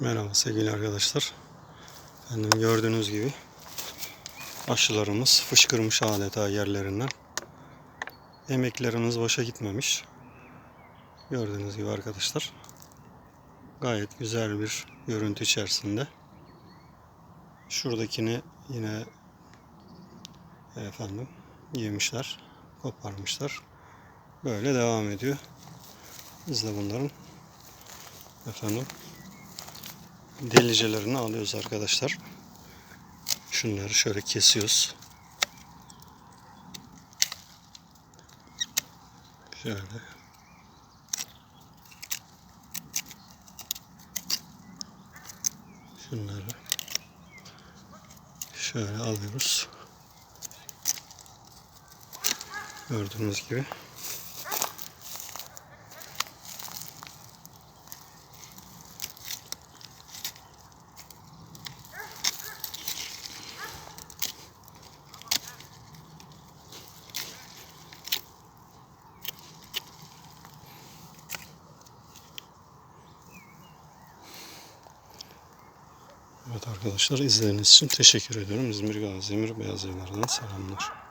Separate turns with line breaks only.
Merhaba sevgili arkadaşlar. Efendim gördüğünüz gibi aşılarımız fışkırmış adeta yerlerinden. Emeklerimiz boşa gitmemiş. Gördüğünüz gibi arkadaşlar. Gayet güzel bir görüntü içerisinde. Şuradakini yine efendim yemişler, koparmışlar. Böyle devam ediyor. Biz de bunların efendim delicelerini alıyoruz arkadaşlar. Şunları şöyle kesiyoruz. Şöyle. Şunları şöyle alıyoruz. Gördüğünüz gibi. Evet arkadaşlar izlediğiniz için teşekkür ediyorum. İzmir Gazi Emir Beyaz Evler'den selamlar.